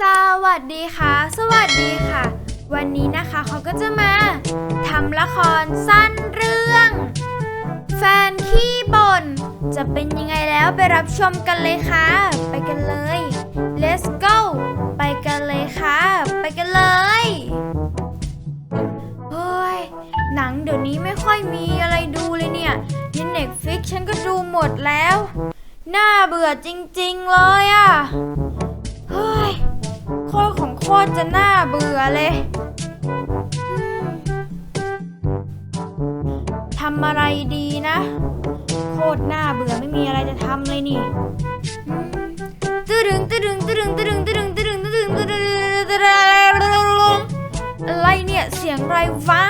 สวัสดีค่ะ สวัสดีค่ะ วันนี้นะคะเขาก็จะมาทำละครสั้นเรื่อง แฟนขี้บ่นจะเป็นยังไงแล้วไปรับชมกันเลยค่ะ ไปกันเลย let's go ไปกันเลยค่ะ ไปกันเลยเฮ้ยหนังเดี๋ยวนี้ไม่ค่อยมีอะไรดูเลยเนี่ยในเน็ตฟิกฉันก็ดูหมดแล้ว น่าเบื่อจริงๆเลยอะ่ะเฮ้ย โคตรของโคตรจะน่าเบื่อเลยทำอะไรดีนะ โคตรน่าเบื่อไม่มีอะไรจะทำเลยนี่อืมตึดึงตึดึงตึดึงตึดึงตึดึงตึดึงตึดึงตึดึงตึดึงอะไรเนี่ยเสียงไรวะ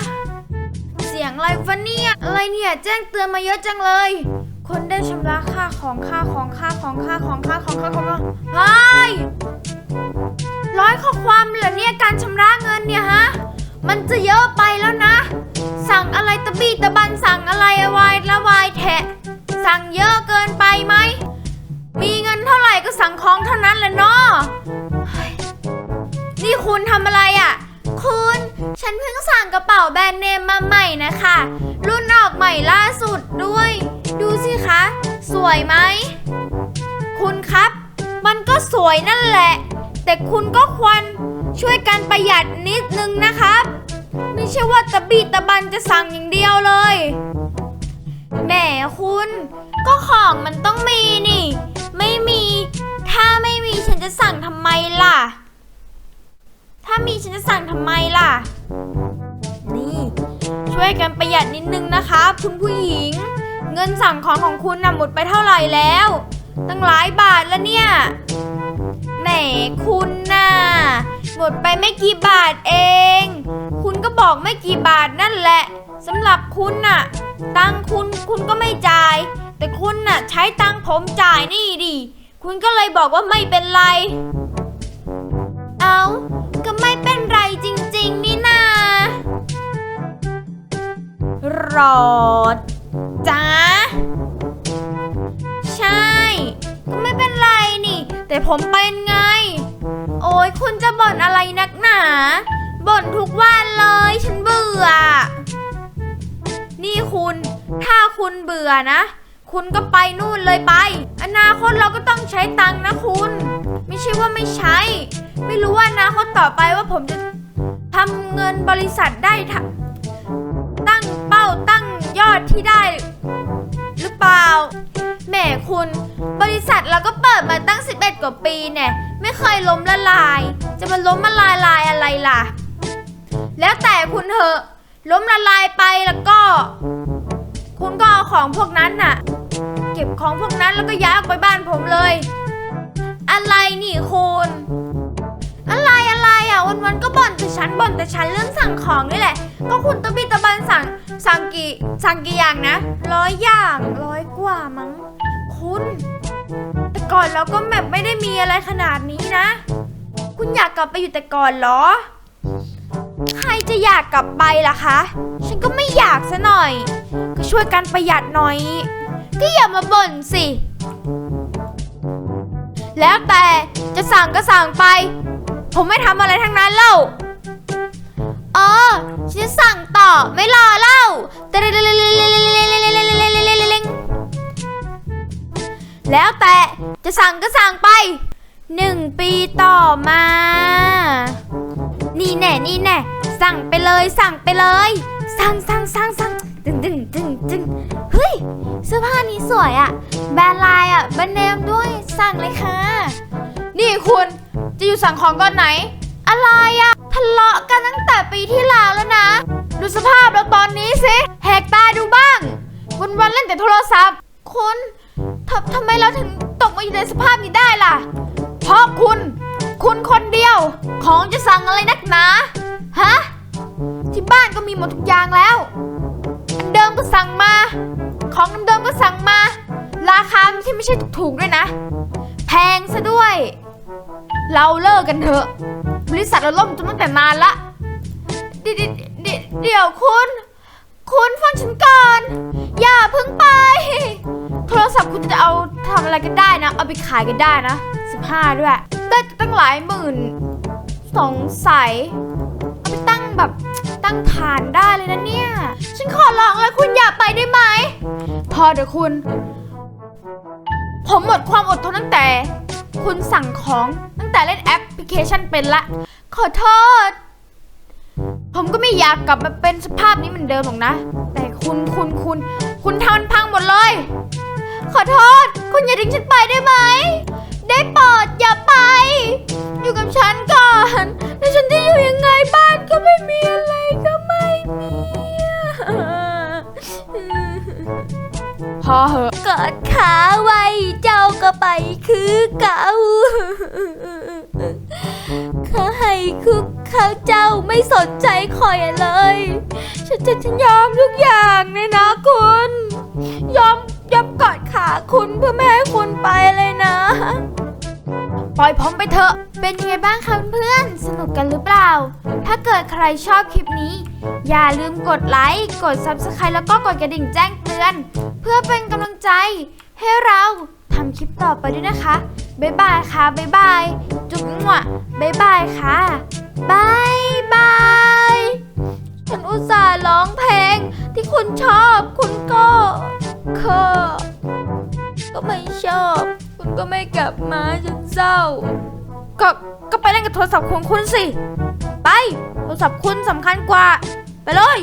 เสียงไรวะเนี่ยอะไรเนี่ยแจ้งเตือนมาเยอะจังเลย คนได้ชำระค่าของค่าของค่าของค่าของค่าของค่าของค่าเฮ้ย ร้อยข้อความเหรอเนี่ยการชำระเงินเนี่ยฮะ มันจะเยอะไปแล้วนะ สั่งอะไรตะบี้ตะบันสั่งอะไรอะวายละวายแทะ สั่งเยอะเกินไปไหม มีเงินเท่าไหร่ก็สั่งของเท่านั้นแหละเนาะนี่คุณทำอะไรอะ่ะคุณ ฉันเพิ่งสั่งกระเป๋าแบรนด์เนมมาใหม่นะคะ รุ่นออกใหม่ล่าสุดด้วย ดูสิคะ สวยไหม คุณครับ มันก็สวยนั่นแหละ แต่คุณก็ควรช่วยกันประหยัดนิดนึงนะครับ ไม่ใช่ว่าตะบีตะบันจะสั่งอย่างเดียวเลยแหมคุณ ก็ของมันต้องมีนี่ ไม่มี ถ้าไม่มีฉันจะสั่งทำไมล่ะ ถ้ามีฉันจะสั่งทำไมล่ะ นี่ ช่วยกันประหยัดนิดนึงนะครับคุณผู้หญิง เงินสั่งของของคุณน่ะหมดไปเท่าไหร่แล้ว ตั้งหลายบาทแล้วเนี่ย แหมคุณน่ะหมดไปไม่กี่บาทเอง คุณก็บอกไม่กี่บาทนั่นแหละสำหรับคุณน่ะ ตังคุณคุณก็ไม่จ่าย แต่คุณน่ะ ใช้ตังผมจ่ายนี่ดิคุณก็เลยบอกว่าไม่เป็นไร เอาก็ไม่เป็นไรจริง ๆ นี่นารอดจ้าใช่ ก็ไม่เป็นไรนี่ แต่ผมเป็นไง ยคุณจะบ่นอะไรนักหนา บ่นทุกวันเลยฉันเบื่อ นี่คุณ ถ้าคุณเบื่อนะ คุณก็ไปนู่นเลยไป อนาคตเราก็ต้องใช้ตังค์นะคุณ ไม่ใช่ว่าไม่ใช้ ไม่รู้ว่าอนาคตต่อไปว่าผมจะทำเงินบริษัทได้ทตั้งเป้าตั้งยอดที่ได้ หรือเปล่า คุณ บริษัทเราก็เปิดมาตั้ง 11 กว่าปีเนี่ยไม่เคยล้มละลาย จะมาล้มละลายลายอะไรล่ะ แล้วแต่คุณเถอะล้มละลายไปแล้วก็ คุณก็เอาของพวกนั้นน่ะ เก็บของพวกนั้นแล้วก็ย้ายออกไปบ้านผมเลย อะไรนี่คุณอะไรอะไรอะวันๆก็บ่นแต่ฉันบ่นแต่ฉันเรื่องสั่งของนี่แหละ ก็คุณตะบิตะบันสั่งสั่งกี่สั่งกี่อย่างนะร้อยอย่างร้อยกว่ามั้ง คุณ แต่ก่อนเราก็แบบไม่ได้มีอะไรขนาดนี้นะ คุณอยากกลับไปอยู่แต่ก่อนเหรอ ใครจะอยากกลับไปล่ะคะ ฉันก็ไม่อยากซะหน่อย ก็ช่วยกันประหยัดหน่อย ก็อย่ามาบ่นสิ แล้วแต่จะสั่งก็สั่งไป ผมไม่ทำอะไรทั้งนั้นเล่าเออฉันจะสั่งต่อไม่รอเล่า แล้วแต่จะสั่งก็สั่งไปหนึ่งปีต่อมา นี่แน่นี่แน่สั่งไปเลยสั่งไปเลย สั่งสั่งสั่งสั่งตึงตึงตึงตึงเฮ้ยเสื้อผ้านี้สวยอะแบรนด์ลายอะแบรนด์เนมด้วยสั่งเลยค่ะ นี่คุณจะอยู่สั่งของก่อนไหน อะไรอะทะเลาะกันตั้งแต่ปีที่แล้วแล้วนะ ดูสภาพแล้วตอนนี้สิแหกตาดูบ้างวันวันเล่นแต่โทรศัพท์ เราถึงตกมาอยู่ในสภาพนี้ได้ล่ะ เพราะคุณ คุณคนเดียว ของจะสั่งอะไรนักหนา ฮะ ที่บ้านก็มีหมดทุกอย่างแล้ว เดิมก็สั่งมา ของเดิมก็สั่งมา ราคาไม่ไม่ใช่ถูกๆด้วยนะ แพงซะด้วย เราเลิกกันเถอะ บริษัทเราล่มจนตั้งแต่นานละเดี๋ยวเดี๋ยวเดี๋ยวคุณ คุณฟังฉันก่อน อย่าเพิ่งไป โทรศัพท์คุณจะเอาทำอะไรก็ได้นะ เอาไปขายก็ได้นะ 15 ด้วย ได้ตั้งหลายหมื่น สงสัยเอาไปตั้งแบบตั้งฐานได้เลยนะเนี่ย ฉันขอร้องเลยคุณอย่าไปได้ไหม พอเดี๋ยวคุณ ผมหมดความอดทนตั้งแต่ คุณสั่งของตั้งแต่เล่นแอปพลิเคชันเป็นละ ขอโทษ ผมก็ไม่อยากกลับมาเป็นสภาพนี้เหมือนเดิมหรอกนะ แต่คุณคุณคุณ คุณทำมันพังหมดเลย ขอโทษ คุณอย่าทิ้งฉันไปได้ไหม ได้โปรดอย่าไป อยู่กับฉันก่อนแล้วฉันจะอยู่ยังไงบ้านก็ไม่มีอะไรก็ไม่มีพอเหอะกอดขาไว้เจ้าก็ไปคือเก่าข้าให้คุกข้าเจ้าไม่สนใจคอยเลย ฉันจะฉันยอมทุกอย่างเลยนะคุณ ยอม ยอมกอดขาคุณเพื่อไม่ให้คุณไปเลยนะ ปล่อยผมไปเถอะ เป็นยังไงบ้างคะเพื่อนๆสนุกกันหรือเปล่า ถ้าเกิดใครชอบคลิปนี้ อย่าลืมกดไลค์ กด Subscribe แล้วก็กดกระดิ่งแจ้งเตือน เพื่อเป็นกำลังใจให้เราทำคลิปต่อไปด้วยนะคะ บ๊ายบายค่ะ บ๊ายบาย จุ๊บมั่วบ๊ายบายค่ะ บายบายฉันอุตส่าห์ร้องเพลงที่คุณชอบคุณก็เคอ ก็ไม่ชอบคุณก็ไม่กลับมาฉันเศร้า ก็ก็ไปเล่นกับโทรศัพท์ของคุณสิ ไป โทรศัพท์คุณสำคัญกว่า ไปเลย